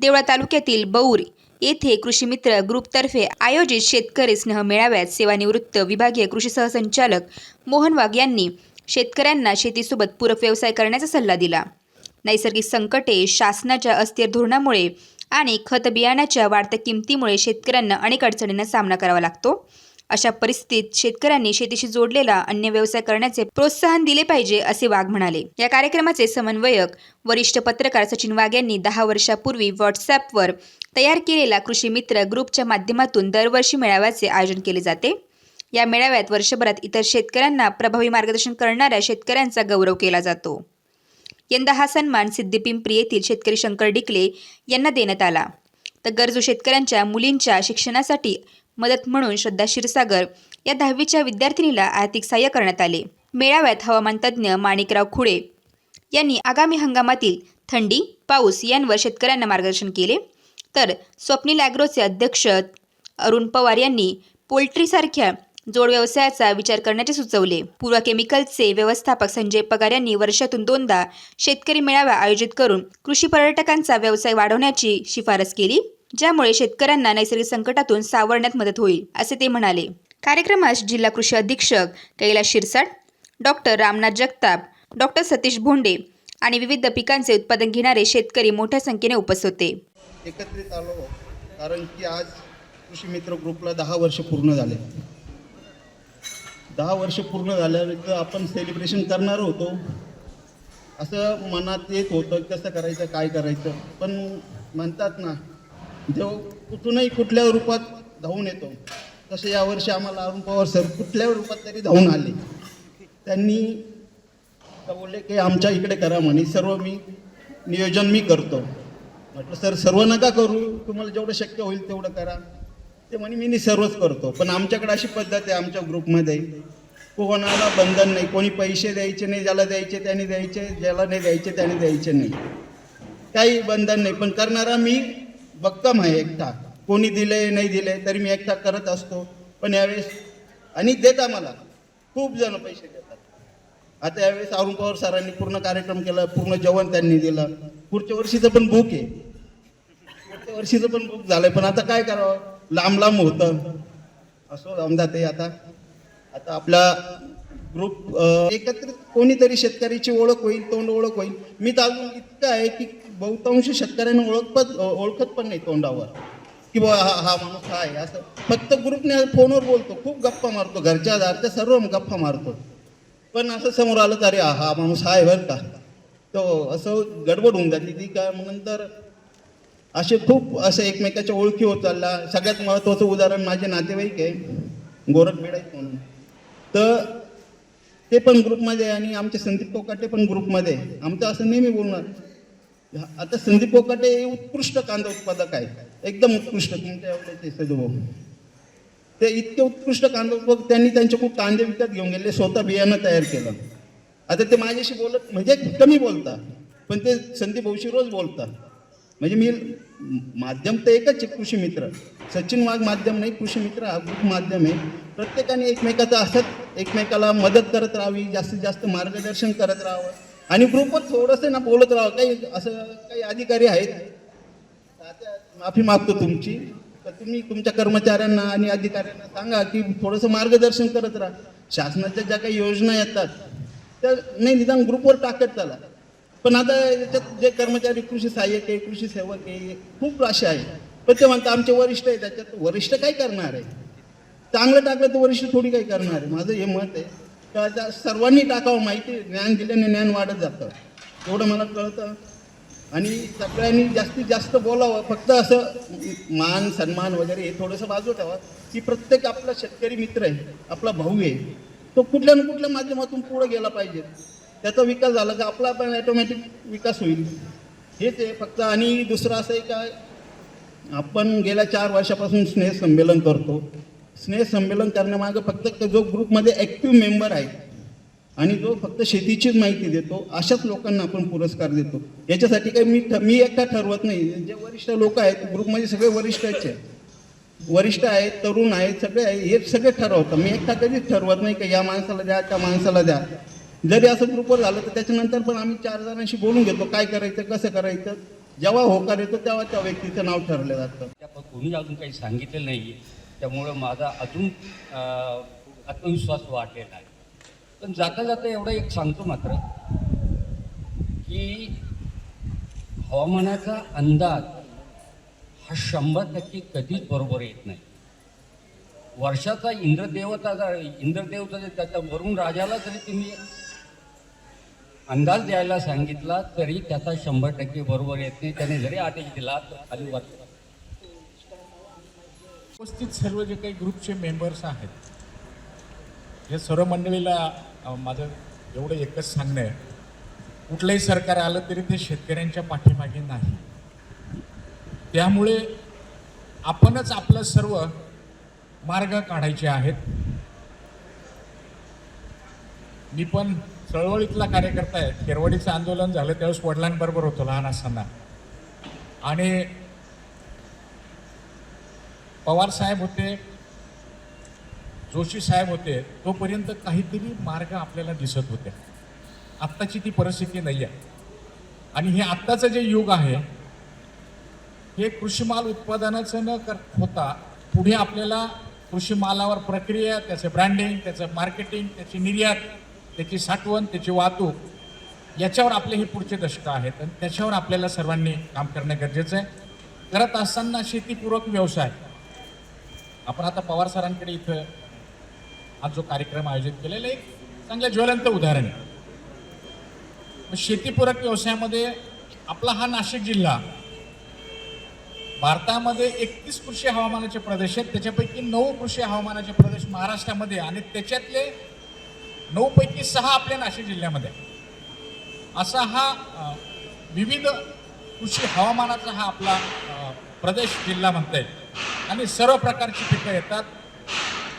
देवळा तालुक्यातील बौर येथे कृषी मित्र ग्रुपतर्फे आयोजित शेतकरी स्नेह मेळाव्यात सेवानिवृत्त विभागीय कृषी सहसंचालक मोहन वाघ यांनी शेतकऱ्यांना शेतीसोबत पूरक व्यवसाय करण्याचा सल्ला दिला. नैसर्गिक संकटे शासनाच्या अस्थिर धोरणामुळे आणि खत बियाण्याच्या वाढत्या किमतीमुळे शेतकऱ्यांना अनेक अडचणींना सामना करावा लागतो. अशा परिस्थितीत शेतकऱ्यांनी शेतीशी जोडलेला अन्य व्यवसाय करण्याचे प्रोत्साहन दिले पाहिजे असे वाघ म्हणाले. या कार्यक्रमाचे समन्वयक वरिष्ठ पत्रकार सचिन वाघ यांनी दहा वर्षापूर्वी व्हॉट्सॲपवर तयार केलेला कृषी मित्र ग्रुपच्या माध्यमातून दरवर्षी मेळाव्याचे आयोजन केले जाते. या मेळाव्यात वर्षभरात इतर शेतकऱ्यांना प्रभावी मार्गदर्शन करणाऱ्या शेतकऱ्यांचा गौरव केला जातो. यंदा हा सन्मान सिद्धिपिंपरी येथील शेतकरी शंकर डिकले यांना देण्यात आला. तर गरजू शेतकऱ्यांच्या मुलींच्या शिक्षणासाठी मदत म्हणून श्रद्धा क्षीरसागर या दहावीच्या विद्यार्थिनीला आर्थिक सहाय्य करण्यात आले. मेळाव्यात हवामान तज्ज्ञ माणिकराव खुडे यांनी आगामी हंगामातील थंडी पाऊस यांवर शेतकऱ्यांना मार्गदर्शन केले. तर स्वप्नील ॲग्रोचे अध्यक्ष अरुण पवार यांनी पोल्ट्रीसारख्या जोड व्यवसायाचा विचार करण्याचे सुचवले. पूर्व केमिकलचे व्यवस्थापक संजय पगार यांनी वर्षातून दोनदा शेतकरी मेळावा आयोजित करून कृषी पर्यटकांचा व्यवसाय वाढवण्याची शिफारस केली. ज्यामुळे शेतकऱ्यांना नैसर्गिक संकटातून सावरण्यात मदत होईल असे ते म्हणाले. कार्यक्रमास जिल्हा कृषी अधीक्षक कैलास शिरसाट डॉक्टर रामनाथ जगताप डॉक्टर सतीश भोंडे आणि विविध पिकांचे उत्पादन घेणारे शेतकरी मोठ्या संख्येने उपस्थित होते. एकत्रित आलो कारण की आज कृषी मित्र ग्रुपला दहा वर्ष पूर्ण झाले. दहा वर्ष पूर्ण झाल्यानंतर आपण सेलिब्रेशन करणार होतो. असं मनात येत होतं कसं करायचं काय करायचं? पण म्हणतात ना देव कुठूनही कुठल्या रूपात धावून येतो तसं यावर्षी आम्हाला अरुण पवार सर कुठल्या रूपात तरी धावून आले त्यांनी बोलले की आमच्या इकडे करा म्हणे सर्व मी नियोजन मी करतो. म्हटलं सर सर्व नका करू तुम्हाला जेवढं शक्य होईल तेवढं करा. ते म्हणे मी सर्वच करतो पण आमच्याकडे अशी पद्धत आहे आमच्या ग्रुपमध्ये कोणाला बंधन नाही कोणी पैसे द्यायचे नाही ज्याला द्यायचे त्याने द्यायचे ज्याला नाही द्यायचे त्याने द्यायचे नाही. काही बंधन नाही पण करणारा मी भक्कम आहे एकटा. कोणी दिले नाही दिले तरी मी एकटा करत असतो. पण यावेळेस आणि देता मला. खूप जण पैसे देतात. आता यावेळेस अरुण पवार सरांनी पूर्ण कार्यक्रम केला पूर्ण जेवण त्यांनी दिलं. पुढच्या वर्षीचं पण बुक आहे. पुढच्या वर्षीचं पण बुक झालंय. पण आता काय करावं? लांब लांब होतं. असो समजा ते आता. आता आपला ग्रुप एकत्रित कोणीतरी शेतकऱ्याची ओळख होईल तोंड ओळख होईल. मी तर अजून इतकं आहे की बहुतांश शेतकऱ्यांना ओळखत ओळखत पण नाही तोंडावर. की बा हा हा माणूस हा आहे असं. फक्त ग्रुपने फोनवर बोलतो खूप गप्पा मारतो घरच्या दारच्या सर्व गप्पा मारतो. पण असं समोर आलं तर अरे हा हा माणूस आहे बरं का? तो असं गडबड होऊन जाते. ती काय मग नंतर असे खूप असं एकमेकाच्या ओळखी होत चालला सगळ्यात महत्त्वाचं उदाहरण माझे नातेवाईक आहे गोरख आहेत म्हणून तर ते पण ग्रुपमध्ये आहे आणि आमचे संदीप कोकाटे पण ग्रुपमध्ये आहे. आमचं असं नेहमी बोलणार आता संदीप पोकटे हे उत्कृष्ट कांदा उत्पादक आहे एकदम उत्कृष्ट तुमच्या एवढ्याचे ते इतके उत्कृष्ट कांदा उत्पादक त्यांनी त्यांचे खूप कांदे विकत घेऊन गेले स्वतः बियाणं तयार केलं. आता ते माझ्याशी बोलत म्हणजे कमी बोलतात पण ते संदीप भाऊशी रोज बोलतात. म्हणजे मी माध्यम तर एकच आहे कृषी मित्र. सचिन वाघ माध्यम नाही कृषी मित्र हा ग्रुप माध्यम आहे. प्रत्येकाने एकमेकाचं असत एकमेकाला मदत करत राहावी जास्तीत जास्त मार्गदर्शन करत राहावं. आणि ग्रुपवर थोडंसं ना बोलत राहावं काही असं काही अधिकारी आहेत. आता माफी मागतो तुमची. तर तुम्ही तुमच्या कर्मचाऱ्यांना आणि अधिकाऱ्यांना सांगा की थोडंसं मार्गदर्शन करत राहा. शासनाच्या ज्या काही योजना येतात त्या नाही निदान ग्रुपवर टाकत चला. पण आता याच्यात जे कर्मचारी कृषी सहाय्यक आहे कृषी सेवक आहे खूप असे आहे पण ते म्हणतात आमचे वरिष्ठ आहे त्याच्यात वरिष्ठ काय करणार आहे? चांगलं टाकलं तर वरिष्ठ थोडी काही करणार आहे? माझं हे मत आहे. का सर्वांनी टाकावं माहिती ज्ञान दिल्याने ज्ञान वाढत जातं. एवढं मला कळतं. आणि सगळ्यांनी जास्तीत जास्त बोलावं. फक्त असं मान सन्मान वगैरे हे थोडंसं बाजू ठेवा. की प्रत्येक आपला शेतकरी मित्र आहे आपला भाऊ आहे तो कुठल्या ना कुठल्या माध्यमातून पुढे गेला पाहिजे. त्याचा विकास झाला का आपला पण ॲटोमॅटिक विकास होईल. हेच आहे फक्त. आणि दुसरं असं आहे का आपण गेल्या चार वर्षापासून स्नेह संमेलन करतो. स्नेहसंमेलन करण्यामागं फक्त जो ग्रुपमध्ये ॲक्टिव्ह मेंबर आहे आणि जो फक्त शेतीचीच माहिती देतो अशाच लोकांना आपण पुरस्कार देतो. याच्यासाठी काही मी ठ- मी एकटा ठरवत नाही. जे वरिष्ठ लोक आहेत ग्रुपमध्ये सगळे वरिष्ठच आहेत. वरिष्ठ आहेत तरुण आहेत सगळे आहे हे सगळे ठरवतं मी एकटा कधीच ठरवत नाही की या माणसाला द्या त्या माणसाला द्या. जरी असं ग्रुपवर झालं तर त्याच्यानंतर पण आम्ही चार जणांशी बोलून घेतो काय करायचं कसं करायचं. जेव्हा होकार येतो तेव्हा त्या व्यक्तीचं नाव ठरलं जातं. कोणी अजून काही सांगितलं नाही त्यामुळं माझा अजून आत्मविश्वास वाढलेला आहे. पण जाता जाता एवढं एक सांगतो मात्र की हवामानाचा अंदाज हा शंभर टक्के कधीच बरोबर येत नाही. वर्षाचा इंद्रदेवता जर इंद्रदेवता जर त्याच्या वरून राजाला जरी तुम्ही अंदाज द्यायला सांगितला तरी त्याचा शंभर टक्के बरोबर येत नाही. त्याने जरी आदेश दिला तर खाली उपस्थित सर्व जे काही ग्रुपचे मेंबर्स आहेत हे सर्व मंडळीला माझं एवढं एकच सांगणं आहे कुठलंही सरकार आलं तरी ते शेतकऱ्यांच्या पाठीमागे नाही. त्यामुळे आपणच आपलं सर्व मार्ग काढायचे आहेत. मी पण चळवळीतला कार्यकर्ता आहे. खेरवाडीचं आंदोलन झालं त्यावेळेस वडिलांबरोबर होतो लहान असताना. आणि पवार साहेब होते जोशी साहेब होते तोपर्यंत काहीतरी मार्ग आपल्याला दिसत होते. आत्ताची ती परिस्थिती नाही आहे आणि हे आत्ताचं जे युग आहे हे कृषी माल उत्पादनाचं न कर होता पुढे आपल्याला कृषी मालावर प्रक्रिया त्याचं ब्रँडिंग त्याचं मार्केटिंग त्याची निर्यात त्याची साठवण त्याची वाहतूक याच्यावर आपले हे पुढचे दशक आहेत. आणि त्याच्यावर आपल्याला सर्वांनी काम करणं गरजेचं आहे. करत असताना शेतीपूरक व्यवसाय आपण आता पवार सरांकडे इथं आज जो कार्यक्रम आयोजित केलेला एक चांगलं ज्वलंत उदाहरण आहे. मग शेतीपूरक व्यवसायामध्ये आपला हा नाशिक जिल्हा भारतामध्ये एकतीस कृषी हवामानाचे प्रदेश आहेत. त्याच्यापैकी नऊ कृषी हवामानाचे प्रदेश महाराष्ट्रामध्ये आणि त्याच्यातले नऊपैकी सहा आपल्या नाशिक जिल्ह्यामध्ये असा हा विविध कृषी हवामानाचा हा आपला प्रदेश जिल्हा म्हणता येईल. आणि सर्व प्रकारची पिकं येतात.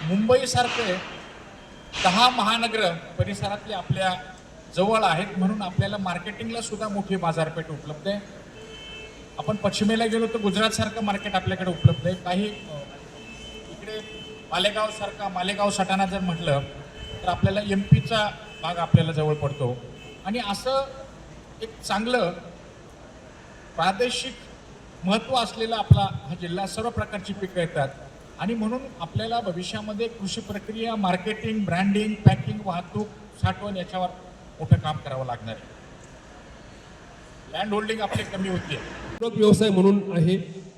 मुंबईसारखे दहा महानगर परिसरातले आपल्या जवळ आहेत म्हणून आपल्याला मार्केटिंगला सुद्धा मोठी बाजारपेठ उपलब्ध आहे. आपण पश्चिमेला गेलो तर गुजरातसारखं मार्केट आपल्याकडे उपलब्ध आहे. काही इकडे मालेगावसारखा मालेगाव सटाणा जर म्हटलं तर आपल्याला एम पीचा भाग आपल्याला जवळ पडतो. आणि असं एक चांगलं प्रादेशिक महत्त्व असलेला आपला हा जिल्हा सर्व प्रकारची पिकं येतात. आणि म्हणून आपल्याला भविष्यामध्ये कृषी प्रक्रिया मार्केटिंग ब्रँडिंग पॅकिंग वाहतूक साठवण याच्यावर मोठं काम करावं लागणार आहे. लँड होल्डिंग आपले कमी होती. पूरक व्यवसाय म्हणून आहे.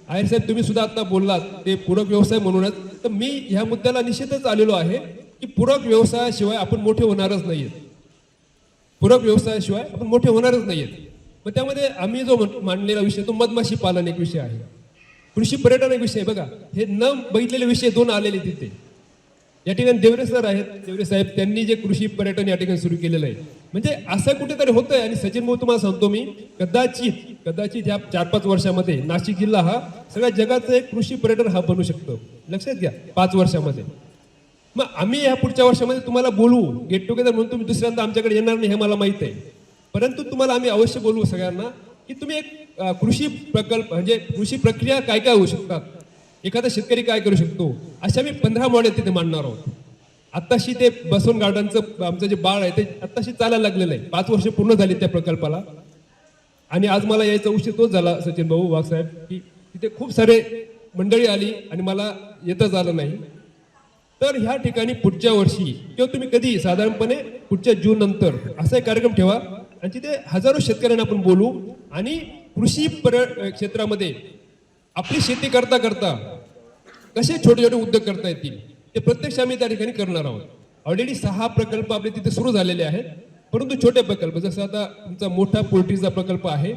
आयर साहेब तुम्ही सुद्धा आता बोललात ते पूरक व्यवसाय म्हणूनच. तर मी ह्या मुद्द्याला निश्चितच आलेलो आहे की पूरक व्यवसायाशिवाय आपण मोठे होणारच नाहीयेत. पूरक व्यवसायाशिवाय आपण मोठे होणारच नाहीयेत. मग त्यामध्ये आम्ही जो म्हणतो मांडलेला विषय तो मधमाशी पालन एक विषय आहे. कृषी पर्यटन एक विषय आहे. बघा हे न बघितलेले विषय दोन आलेले तिथे. या ठिकाणी देवरे सर आहेत. देवरे साहेब त्यांनी जे कृषी पर्यटन या ठिकाणी सुरू केलेलं आहे. म्हणजे असं कुठेतरी होतंय आणि सचिन भाऊ तुम्हाला सांगतो मी कदाचित कदाचित या चार पाच वर्षामध्ये नाशिक जिल्हा हा सगळ्या जगाचं एक कृषी पर्यटन हा बनू शकतो. लक्षात घ्या पाच वर्षामध्ये. मग आम्ही या पुढच्या वर्षामध्ये तुम्हाला बोलवू. गेट टुगेदर म्हणून तुम्ही दुसऱ्यांदा आमच्याकडे येणार नाही हे मला माहीत आहे. परंतु तुम्हाला आम्ही अवश्य बोलवू सगळ्यांना की तुम्ही एक कृषी प्रकल्प म्हणजे कृषी प्रक्रिया काय काय होऊ शकतात? एखादा शेतकरी काय करू शकतो? अशा मी पंधरा मॉडेल तिथे मांडणार आहोत. आत्ताशी ते बसवून गार्डनचं आमचं जे बाळ आहे ते आत्ताशी चालायला लागलेलं आहे. पाच वर्ष पूर्ण झाली त्या प्रकल्पाला. आणि आज मला यायचा उशीर तोच झाला सचिन भाऊ वाघसाहेब की तिथे खूप सारे मंडळी आली आणि मला येतच आलं नाही. तर ह्या ठिकाणी पुढच्या वर्षी किंवा तुम्ही कधी साधारणपणे पुढच्या जून नंतर असा एक कार्यक्रम ठेवा आणि तिथे हजारो शेतकऱ्यांना आपण बोलू आणि कृषी पर क्षेत्रामध्ये आपली शेती करता करता कसे छोटे छोटे उद्योग करता येतील ते प्रत्यक्ष आम्ही त्या ठिकाणी करणार आहोत. ऑलरेडी सहा प्रकल्प आपले तिथे सुरू झालेले आहेत. परंतु छोटे प्रकल्प जसं आता तुमचा मोठा पोल्ट्रीचा प्रकल्प आहे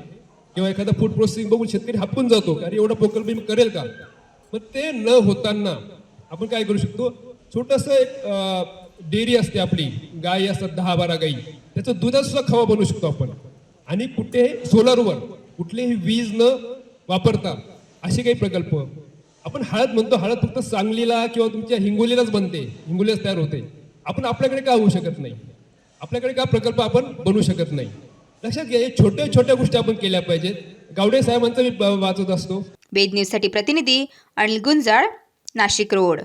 किंवा एखादा फूड प्रोसेसिंग बघून शेतकरी हापून जातो अरे एवढा प्रकल्प मी करेल का? मग ते न होताना आपण काय करू शकतो? छोटंसं एक डेअरी असते आपली गायी असतात दहा बारा गायी त्याचं दुधातसुद्धा खवा बनवू शकतो आपण. आणि कुठे सोलारवर कुठलेही वीज न वापरता असे काही प्रकल्प. आपण हळद म्हणतो हळद फक्त सांगलीला किंवा तुमच्या हिंगोलीलाच बनते हिंगोलीलाच तयार होते. आपण आपल्याकडे का होऊ शकत नाही? आपल्याकडे का प्रकल्प आपण बनवू शकत नाही? लक्षात घ्या छोट्या छोट्या गोष्टी आपण केल्या पाहिजेत. गावडे साहेबांचं मी वाचत असतो. वेद न्यूजसाठी प्रतिनिधी अनिल गुंजाळ नाशिक रोड.